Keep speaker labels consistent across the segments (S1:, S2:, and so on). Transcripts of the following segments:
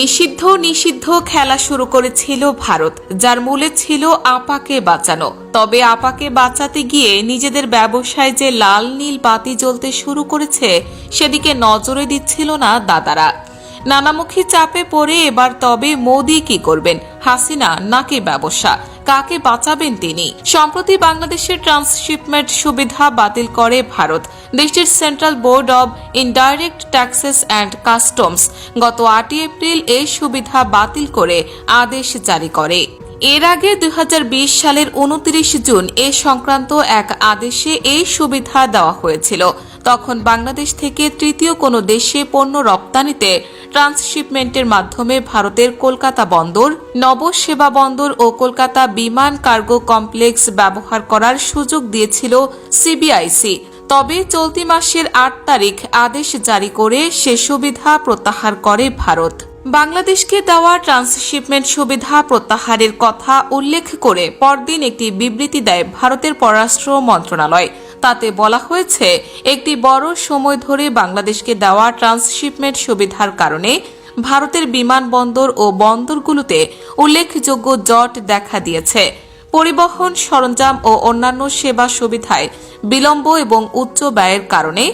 S1: নিষিদ্ধ নিষিদ্ধ খেলা শুরু করেছিল ভারত, যার মূলে ছিল আপাকে বাঁচানো। তবে আপাকে বাঁচাতে গিয়ে নিজেদের ব্যবসায় যে লাল নীল বাতি জ্বলতে শুরু করেছে, সেদিকে নজরে দিচ্ছিল না দাদারা। নানামুখী চাপে পড়ে এবার তবে মোদি কি করবেন? হাসিনা নাকি ব্যবসা? কাকে বাঁচাবেন তিনি। সম্প্রতি বাংলাদেশের ট্রান্সশিপমেন্ট সুবিধা বাতিল করে ভারত। দেশটির central board of indirect taxes and customs গত আটই এপ্রিল এই সুবিধা বাতিল করে আদেশ জারি করে। এর আগে দুই হাজার বিশ সালের উনত্রিশ জুন এ সংক্রান্ত এক আদেশে এই সুবিধা দেওয়া হয়েছিল। তখন বাংলাদেশ থেকে তৃতীয় কোনো দেশে পণ্য রপ্তানিতে ট্রান্সশিপমেন্টের মাধ্যমে ভারতের কলকাতা বন্দর, নবসেবা বন্দর ও কলকাতা বিমান কার্গো কমপ্লেক্স ব্যবহার করার সুযোগ দিয়েছিল সিবিআইসি। তবে চলতি মাসের আট তারিখ আদেশ জারি করে সে সুবিধা প্রত্যাহার করে ভারত। বাংলাদেশকে দেওয়া ট্রান্সশিপমেন্ট সুবিধা প্রত্যাহারের কথা উল্লেখ করে পরদিন একটি বিবৃতি দেয় ভারতের পররাষ্ট্র মন্ত্রণালয়। তাতে বলা হয়েছে, একটি বড় সময় ধরে বাংলাদেশকে দেওয়া ট্রান্সশিপমেন্ট সুবিধার কারণে ভারতের বিমানবন্দর ও বন্দরগুলোতে উল্লেখযোগ্য জট দেখা দিয়েছে। পরিবহন সরঞ্জাম ও অন্যান্য সেবা সুবিধায় বিলম্ব এবং উচ্চ ব্যয়ের কারণে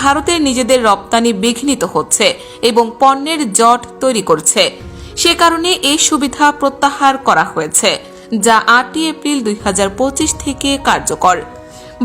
S1: ভারতের নিজেদের রপ্তানি বিঘ্নিত হচ্ছে এবং পণ্যের জট তৈরি করছে। সে কারণে এই সুবিধা প্রত্যাহার করা হয়েছে, যা আটই এপ্রিল দুই হাজার পঁচিশ থেকে কার্যকর।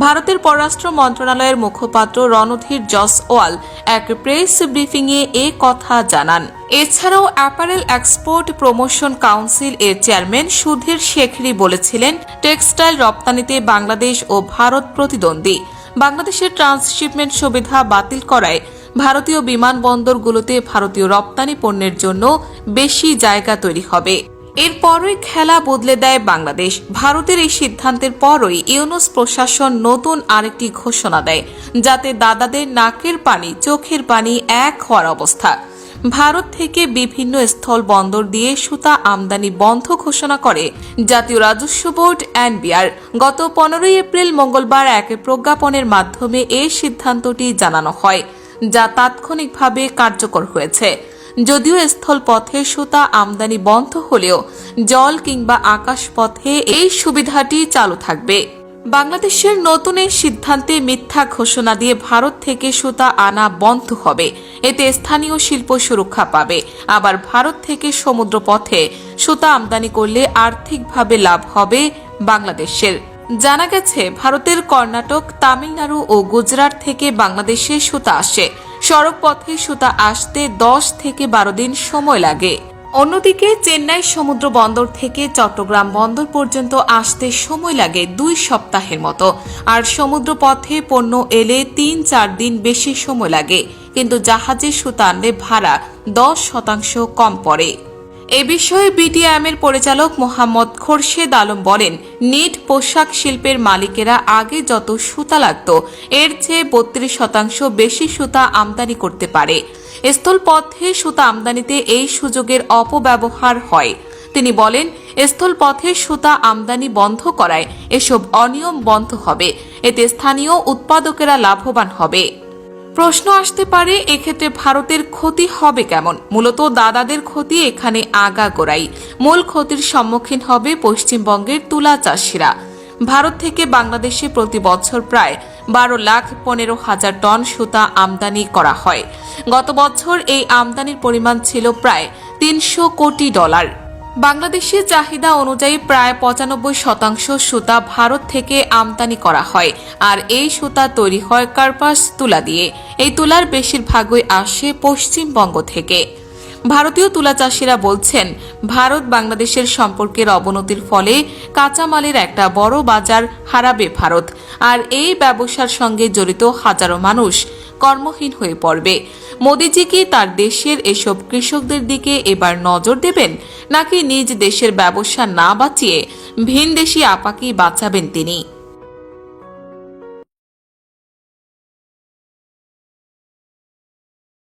S1: ভারতের পররাষ্ট্র মন্ত্রণালয়ের মুখপাত্র রণধীর জসওয়াল এক প্রেস ব্রিফিংয়ে এ কথা জানান। এছাড়াও অ্যাপারেল এক্সপোর্ট প্রমোশন কাউন্সিল এর চেয়ারম্যান সুধীর শেখরি বলেছিলেন, টেক্সটাইল রপ্তানিতে বাংলাদেশ ও ভারত প্রতিদ্বন্দ্বী। বাংলাদেশের ট্রান্সশিপমেন্ট সুবিধা বাতিল করায় ভারতীয় বিমানবন্দরগুলোতে ভারতীয় রপ্তানি পণ্যের জন্য বেশি জায়গা তৈরি হবে। এরপরই খেলা বদলে দেয় বাংলাদেশ। ভারতের এই সিদ্ধান্তের পরই ইউনুস প্রশাসন নতুন আরেকটি ঘোষণা দেয়, যাতে দাদাদের নাকের পানি, চোখের পানি এক হওয়ার অবস্থা। ভারত থেকে বিভিন্ন স্থল বন্দর দিয়ে সুতা আমদানি বন্ধ ঘোষণা করে জাতীয় রাজস্ব বোর্ড এনবিআর। গত পনেরোই এপ্রিল মঙ্গলবার এক প্রজ্ঞাপনের মাধ্যমে এই সিদ্ধান্তটি জানানো হয়, যা তাৎক্ষণিকভাবে কার্যকর হয়েছে। যদিও স্থলপথে সুতা আমদানি বন্ধ হলেও জল কিংবা আকাশ পথে এই সুবিধাটি চালু থাকবে। বাংলাদেশের নতুন এই সিদ্ধান্তে মিথ্যা ঘোষণা দিয়ে ভারত থেকে সুতা আনা বন্ধ হবে। এতে স্থানীয় শিল্প সুরক্ষা পাবে। আবার ভারত থেকে সমুদ্র পথে সুতা আমদানি করলে আর্থিকভাবে লাভ হবে বাংলাদেশের। জানা গেছে, ভারতের কর্ণাটক, তামিলনাড়ু ও গুজরাট থেকে বাংলাদেশে সুতা আসে। সড়ক পথে সুতা আসতে দশ থেকে বারো দিন সময় লাগে। অন্যদিকে চেন্নাই সমুদ্র বন্দর থেকে চট্টগ্রাম বন্দর পর্যন্ত আসতে সময় লাগে দুই সপ্তাহের মতো। আর সমুদ্র পথে পণ্য এলে তিন চার দিন বেশি সময় লাগে। কিন্তু জাহাজে সুতা আনলে ভাড়া দশ শতাংশ কম পড়ে। এ বিষয়ে বিটিএমের পরিচালক মোহাম্মদ খোরশেদ আলম বলেন, নিট পোশাক শিল্পের মালিকেরা আগে যত সুতা লাগত, এর চেয়ে বত্রিশ শতাংশ বেশি সুতা আমদানি করতে পারে। স্থলপথে সুতা আমদানিতে এই সুযোগের অপব্যবহার হয়। তিনি বলেন স্থলপথে সুতা আমদানি বন্ধ করায় এসব অনিয়ম বন্ধ হবে। এতে স্থানীয় উৎপাদকেরা লাভবান হবে। প্রশ্ন আসতে পারে, এক্ষেত্রে ভারতের ক্ষতি হবে কেমন? মূলত দাদাদের ক্ষতি এখানে আগা গোড়াই মূল ক্ষতির সম্মুখীন হবে পশ্চিমবঙ্গের তুলা চাষিরা। ভারত থেকে বাংলাদেশে প্রতি বছর প্রায় বারো লাখ পনেরো হাজার টন সুতা আমদানি করা হয়। গত বছর এই আমদানির পরিমাণ ছিল প্রায় তিনশো কোটি ডলার। বাংলাদেশের চাহিদা অনুযায়ী প্রায় পঁচানব্বই শতাংশ সুতা ভারত থেকে আমদানি করা হয়, আর এই সুতা তৈরি হয় কার্পাস তুলা দিয়ে। এই তুলার বেশিরভাগই আসে পশ্চিমবঙ্গ থেকে। ভারতীয় তুলা চাষিরা বলছেন, ভারত বাংলাদেশের সম্পর্কের অবনতির ফলে কাঁচামালের একটা বড় বাজার হারাবে ভারত, আর এই ব্যবসার সঙ্গে জড়িত হাজারো মানুষ কর্মহীন হয়ে পড়বে। মোদিজি কি তার দেশের এসব কৃষকদের দিকে এবার নজর দেবেন, নাকি নিজ দেশের ব্যবসা না বাঁচিয়ে ভিন দেশি আপাকেই বাঁচাবেন তিনি?